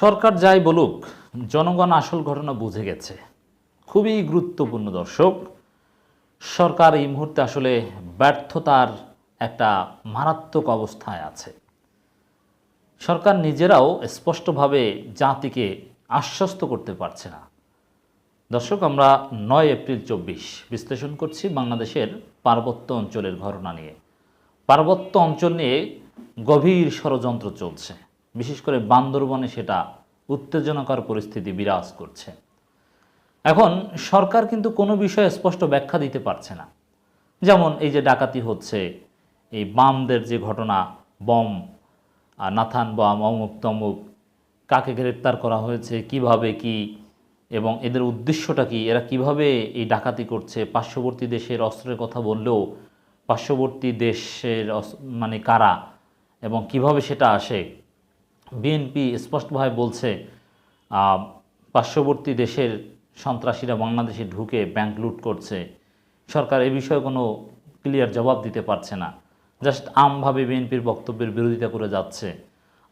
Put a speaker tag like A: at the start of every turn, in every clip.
A: সরকার যাই বলুক, জনগণ আসল ঘটনা বুঝে গেছে। খুবই গুরুত্বপূর্ণ দর্শক, সরকার এই মুহূর্তে আসলে ব্যর্থতার একটা মারাত্মক অবস্থায় আছে। সরকার নিজেরাও স্পষ্টভাবে জাতিকে আশ্বস্ত করতে পারছে না। দর্শক, আমরা নয় এপ্রিল চব্বিশ বিশ্লেষণ করছি বাংলাদেশের পার্বত্য অঞ্চলের ঘটনা নিয়ে। পার্বত্য অঞ্চল নিয়ে গভীর ষড়যন্ত্র চলছে। বিশেষ করে বান্দরবনে সেটা উত্তেজনাকর পরিস্থিতি বিরাজ করছে। এখন সরকার কিন্তু কোনো বিষয়ে স্পষ্ট ব্যাখ্যা দিতে পারছে না। যেমন এই যে ডাকাতি হচ্ছে, এই বামদের যে ঘটনা, বম নাথান বম, অমুক তমুক, কাকে গ্রেপ্তার করা হয়েছে, কীভাবে কি, এবং এদের উদ্দেশ্যটা কি, এরা কীভাবে এই ডাকাতি করছে, পার্শ্ববর্তী দেশের অস্ত্রের কথা বললেও পার্শ্ববর্তী দেশের মানে কারা, এবং কীভাবে সেটা আসে বিএনপি স্পষ্টভাবে বলছে পার্শ্ববর্তী দেশের সন্ত্রাসীরা বাংলাদেশে ঢুকে ব্যাংক লুট করছে। সরকার এ বিষয়ে কোনো ক্লিয়ার জবাব দিতে পারছে না। জাস্ট আমভাবে বিএনপির বক্তব্যের বিরোধিতা করে যাচ্ছে।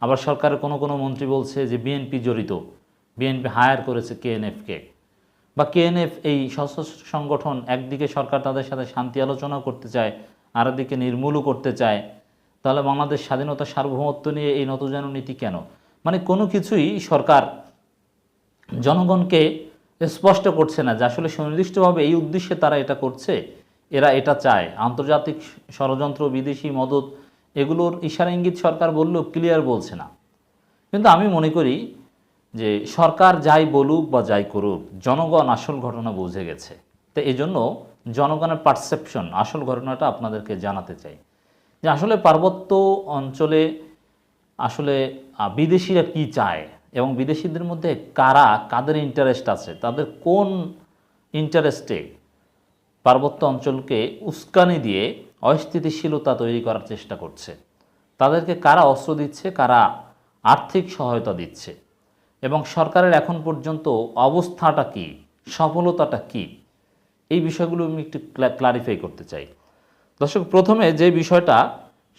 A: আবার সরকারের কোনো কোনো মন্ত্রী বলছে যে বিএনপি জড়িত। বিএনপি হায়ার করেছে কেএনএফকে বা কেএনএফ এই সশস্ত্র সংগঠন একদিকে সরকার তাদের সাথে শান্তি আলোচনা করতে চায়, আরেকদিকে নির্মূলও করতে চায়। তাহলে বাংলাদেশ স্বাধীনতা সার্বভৌমত্ব নিয়ে এই নতজান নীতি কেন? মানে কোনো কিছুই সরকার, জনগণকে স্পষ্ট করছে না যে আসলে সুনির্দিষ্টভাবে এই উদ্দেশ্যে তারা এটা করছে, এরা এটা চায়। আন্তর্জাতিক ষড়যন্ত্র, বিদেশি মদত, এগুলোর ইশারা ইঙ্গিত সরকার বললেও ক্লিয়ার বলছে না। কিন্তু আমি মনে করি যে সরকার যাই বলুক বা যাই করুক, জনগণ আসল ঘটনা বুঝে গেছে। তো এই জন্য জনগণের পারসেপশন আসল ঘটনাটা আপনাদেরকে জানাতে চাই। যে আসলে পার্বত্য অঞ্চলে আসলে বিদেশিরা কি চায় এবং বিদেশিদের মধ্যে কারা, কাদের ইন্টারেস্ট আছে, তাদের কোন ইন্টারেস্টে পার্বত্য অঞ্চলকে উস্কানি দিয়ে অস্থিতিশীলতা তৈরি করার চেষ্টা করছে? তাদেরকে কারা অস্ত্র দিচ্ছে, কারা আর্থিক সহায়তা দিচ্ছে? এবং সরকারের এখন পর্যন্ত অবস্থাটা কি, সফলতাটা কি? এই বিষয়গুলো আমি একটু ক্লারিফাই করতে চাই। দর্শক, প্রথমে যে বিষয়টা,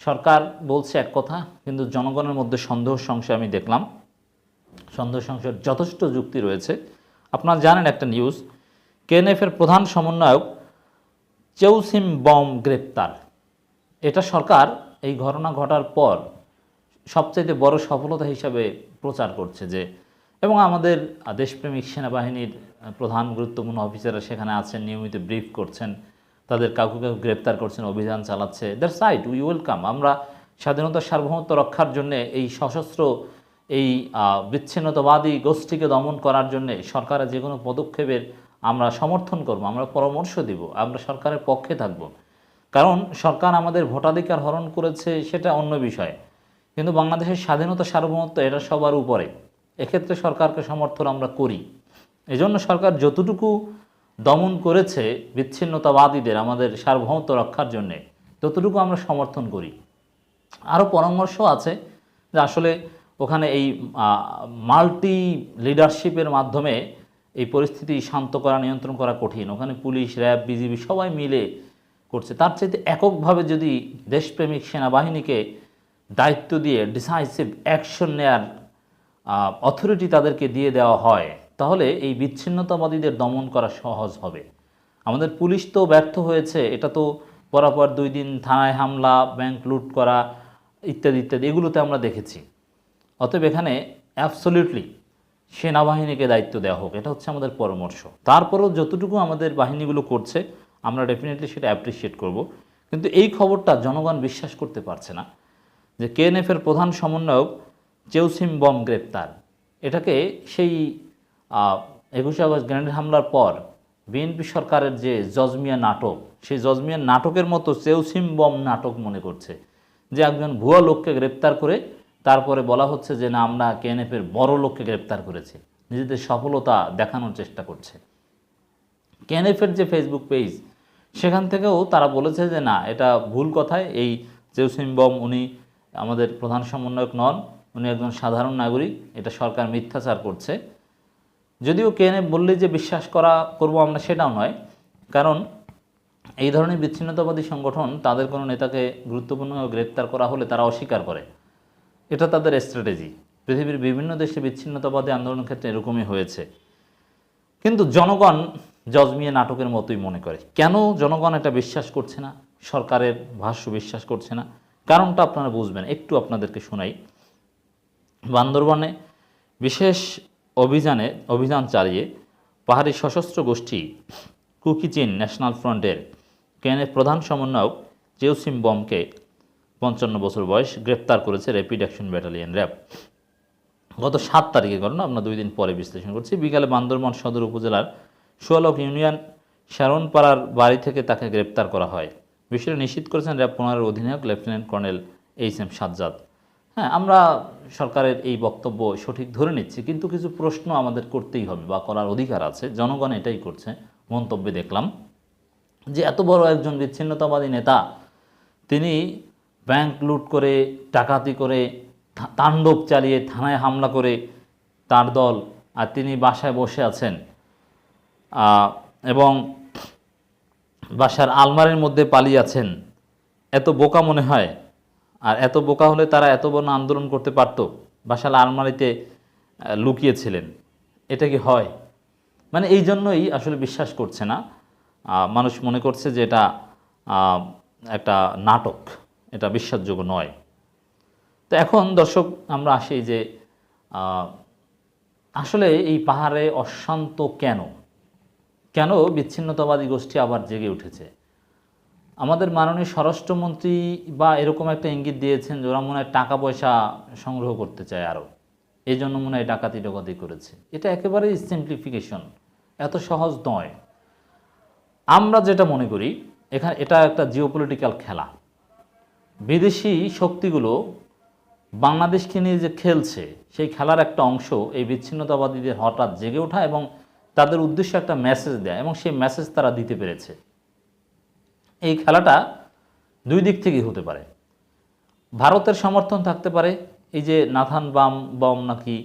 A: সরকার বলছে এক কথা, কিন্তু জনগণের মধ্যে সন্দেহ সংশয় আমি দেখলাম। সন্দেহ সংশয়ের যথেষ্ট যুক্তি রয়েছে। আপনারা জানেন একটা নিউজ, কেএনএফের প্রধান সমন্বয়ক চেউসিম বম গ্রেপ্তার। এটা সরকার এই ঘটনা ঘটার পর সবচেয়ে বড় সফলতা হিসাবে প্রচার করছে যে, এবং আমাদের দেশপ্রেমিক সেনাবাহিনীর প্রধান গুরুত্বপূর্ণ অফিসাররা সেখানে আছেন, নিয়মিত ব্রিফ করছেন। তাদের কাউকে কাউকে গ্রেপ্তার করছেন অভিযান চালাচ্ছে। দ্যাটস রাইট উই ওয়েলকাম আমরা স্বাধীনতার সার্বভৌমত্ব রক্ষার জন্য এই সশস্ত্র, এই বিচ্ছিন্নতাবাদী গোষ্ঠীকে দমন করার জন্য সরকারের যে কোনো পদক্ষেপের আমরা সমর্থন করব, আমরা পরামর্শ দিব, আমরা সরকারের পক্ষে থাকব। কারণ সরকার আমাদের ভোটাধিকার হরণ করেছে সেটা অন্য বিষয়। কিন্তু বাংলাদেশের স্বাধীনতা, সার্বভৌমত্ব এটা সবার উপরে। এক্ষেত্রে সরকারকে সমর্থন আমরা করি। এজন্য সরকার যতটুকু দমন করেছে বিচ্ছিন্নতাবাদীদের আমাদের সার্বভৌমত্ব রক্ষার জন্যে। ততটুকু আমরা সমর্থন করি। আরও পরামর্শ আছে যে আসলে ওখানে এই মাল্টি লিডারশিপের মাধ্যমে এই পরিস্থিতি শান্ত করা, নিয়ন্ত্রণ করা কঠিন। ওখানে পুলিশ, র্যাব, বিজিবি সবাই মিলে করছে। তার চাইতে এককভাবে যদি দেশপ্রেমিক সেনাবাহিনীকে দায়িত্ব দিয়ে ডিসাইসিভ অ্যাকশন নেয়ার অথরিটি তাদেরকে দিয়ে দেওয়া হয় তাহলে এই বিচ্ছিন্নতাবাদীদের দমন করা সহজ হবে। আমাদের পুলিশ তো ব্যর্থ হয়েছে, এটা তো পরাপর দুই দিন থানায় হামলা, ব্যাংক লুট করা ইত্যাদি ইত্যাদি, এগুলোতে আমরা দেখেছি। অতএব এখানে অ্যাবসলিউটলি সেনাবাহিনীকে দায়িত্ব দেওয়া হোক, এটা হচ্ছে আমাদের পরামর্শ। তারপরেও যতটুকু আমাদের বাহিনীগুলো করছে, আমরা ডেফিনেটলি সেটা অ্যাপ্রিসিয়েট করব। কিন্তু এই খবরটা জনগণ বিশ্বাস করতে পারছে না যে কেএনএফের প্রধান সমন্বয়ক চেউসিম বম গ্রেপ্তার। এটাকে সেই একুশে আগস্ট গ্রেনেড হামলার পর বিএনপি সরকারের যে জজমিয়া নাটক, সেই জজমিয়া নাটকের মতো চেউসিম বম নাটক মনে করছে, যে একজন ভুয়া লোককে গ্রেপ্তার করে তারপরে বলা হচ্ছে যে, না, আমরা কেএনএফের বড় লোককে গ্রেপ্তার করেছি, নিজেদের সফলতা দেখানোর চেষ্টা করছে। কেএনএফের যে ফেসবুক পেজ সেখান থেকেও তারা বলেছে যে, না, এটা ভুল কথায়, এই জেউসিম বম উনি আমাদের প্রধান সমন্বয়ক নন, উনি একজন সাধারণ নাগরিক, এটা সরকার মিথ্যাচার করছে। যদিও কেএনএফ বললে যে বিশ্বাস করা করব আমরা সেটাও নয়। কারণ এই ধরনের বিচ্ছিন্নতাবাদী সংগঠন তাদের কোনো নেতাকে গুরুত্বপূর্ণ গ্রেপ্তার করা হলে তারা অস্বীকার করে। এটা তাদের স্ট্র্যাটেজি পৃথিবীর বিভিন্ন দেশে বিচ্ছিন্নতাবাদী আন্দোলনের ক্ষেত্রে এরকমই হয়েছে। কিন্তু জনগণ জজমিয়ে নাটকের মতোই মনে করে। কেন জনগণ এটা বিশ্বাস করছে না? সরকারের ভাষ্য বিশ্বাস করছে না? কারণটা আপনারা বুঝবেন। একটু আপনাদেরকে শোনাই। বান্দরবনে বিশেষ অভিযানে অভিযান চালিয়ে পাহাড়ি সশস্ত্র গোষ্ঠী কুকিচিন ন্যাশনাল ফ্রন্টের কেনের প্রধান সমন্বয়ক জেউসিম বমকে পঞ্চান্ন বছর বয়স গ্রেপ্তার করেছে র্যাপিড অ্যাকশন ব্যাটালিয়ন র্যাব। গত সাত তারিখে ঘটনা আমরা দুই দিন পরে বিশ্লেষণ করছি। বিকালে বান্দরবান সদর উপজেলার সোয়ালক ইউনিয়ন শ্যারনপাড়ার বাড়ি থেকে তাকে গ্রেপ্তার করা হয়। বিষয়টি নিশ্চিত করেছেন র্যাব পনেরোর অধিনায়ক lieutenant colonel H M Sajjad. হ্যাঁ আমরা সরকারের এই বক্তব্য সঠিক ধরে নিচ্ছি, কিন্তু কিছু প্রশ্ন আমাদের করতেই হবে বা করার অধিকার আছে। জনগণ এটাই করছে, মন্তব্যে দেখলাম যে এত বড় একজন বিচ্ছিন্নতাবাদী নেতা, তিনি ব্যাংক লুট করে টাকাতি করে তাণ্ডব চালিয়ে থানায় হামলা করে তার দল, আর তিনি বাসায় বসে আছেন। এবং বাসার আলমারির মধ্যে পালিয়ে আছেন। এত বোকা মনে হয় আর এত বোকা হলে তারা এত বড় আন্দোলন করতে পারতো? বাসার আলমারিতে লুকিয়েছিলেন। এটা কি হয়? মানে এই জন্যই আসলে বিশ্বাস করছে না। মানুষ মনে করছে যে এটা একটা নাটক। এটা বিশ্বাসযোগ্য নয়। তো এখন দর্শক, আমরা আসি যে আসলে এই পাহাড়ে অশান্ত কেন? কেন বিচ্ছিন্নতাবাদী গোষ্ঠী আবার জেগে উঠেছে? আমাদের মাননীয় স্বরাষ্ট্রমন্ত্রী বা এরকম একটা ইঙ্গিত দিয়েছেন যে ওরা মনে হয় টাকা পয়সা সংগ্রহ করতে চায় আরও। এই জন্য মনে হয় ডাকাতি ডাকাতি করেছে। এটা একেবারেই সিম্পলিফিকেশন এত সহজ নয়। আমরা যেটা মনে করি, এখানে এটা একটা জিওপলিটিক্যাল খেলা। বিদেশি শক্তিগুলো বাংলাদেশকে নিয়ে যে খেলছে, সেই খেলার একটা অংশ এই বিচ্ছিন্নতাবাদীদের হঠাৎ জেগে ওঠা এবং তাদের উদ্দেশ্যে একটা মেসেজ দেয় এবং সেই মেসেজ তারা দিতে পেরেছে। এই খেলাটা দুই দিক থেকেই হতে পারে। ভারতের সমর্থন থাকতে পারে, এই যে নাথান বাম, বম নাকি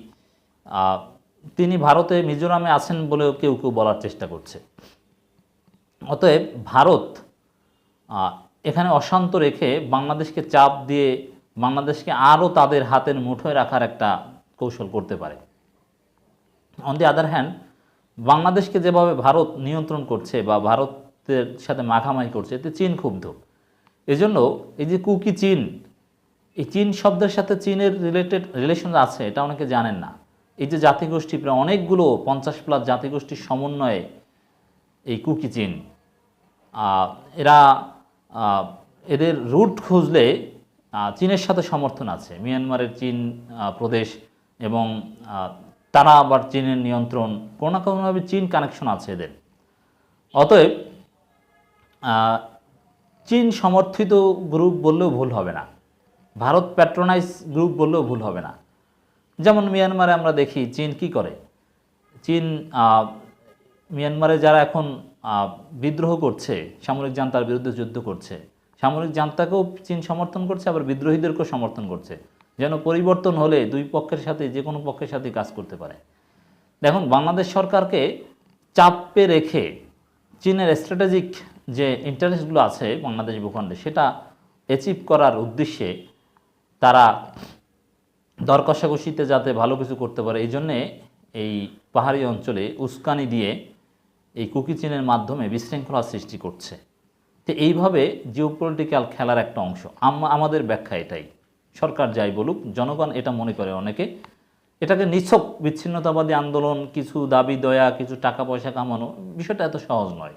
A: তিনি ভারতে মিজোরামে আছেন বলেও কেউ কেউ বলার চেষ্টা করছে। অতএব ভারত এখানে অশান্ত রেখে বাংলাদেশকে চাপ দিয়ে বাংলাদেশকে আরও তাদের হাতের মুঠোয় রাখার একটা কৌশল করতে পারে। অন দি আদার হ্যান্ড বাংলাদেশকে যেভাবে ভারত নিয়ন্ত্রণ করছে বা ভারতের সাথে মাখামাখি করছে, এতে চীন ক্ষুব্ধ। এজন্য এই যে কুকি চীন, এই চীন শব্দের সাথে চীনের রিলেটেড রিলেশন আছে, এটা অনেকে জানেন না। এই যে জাতিগোষ্ঠী, প্রায় অনেকগুলো পঞ্চাশ প্লাস জাতিগোষ্ঠীর সমন্বয়ে এই কুকি চীন এরা এদের রুট খুঁজলে চীনের সাথে সমর্থন আছে। মিয়ানমারের চীন প্রদেশ এবং তারা আবার চীনের নিয়ন্ত্রণ, কোনো না কোনোভাবে চীন কানেকশন আছে এদের। অতএব চীন সমর্থিত গ্রুপ বললেও ভুল হবে না। ভারত প্যাট্রোনাইজ গ্রুপ বললেও ভুল হবে না। যেমন মিয়ানমারে আমরা দেখি, চীন কি করে? চীন মিয়ানমারে যারা এখন বিদ্রোহ করছে, সামরিক জান্তার বিরুদ্ধে যুদ্ধ করছে। সামরিক জান্তাকেও চীন সমর্থন করছে, আবার বিদ্রোহীদেরকেও সমর্থন করছে। যেন পরিবর্তন হলে দুই পক্ষের সাথে, যে কোনো পক্ষের সাথে কাজ করতে পারে। দেখুন, বাংলাদেশ সরকারকে চাপে রেখে চীনের স্ট্র্যাটেজিক যে ইন্টারেস্টগুলো আছে বাংলাদেশ ভূখণ্ডে, সেটা অ্যাচিভ করার উদ্দেশ্যে তারা দর কষাকষিতে যাতে ভালো কিছু করতে পারে, এই জন্যে এই পাহাড়ি অঞ্চলে উস্কানি দিয়ে এই কুকি চীনের মাধ্যমে বিশৃঙ্খলা সৃষ্টি করছে। তো এইভাবে জিওপলিটিক্যাল খেলার একটা অংশ। আম- আমাদের ব্যাখ্যা এটাই। সরকার যাই বলুক, জনগণ এটা মনে করে অনেকে। এটাকে নিছক, বিচ্ছিন্নতাবাদী আন্দোলন, কিছু দাবি, দয়া, কিছু টাকা পয়সা কামানো, বিষয়টা এত সহজ নয়।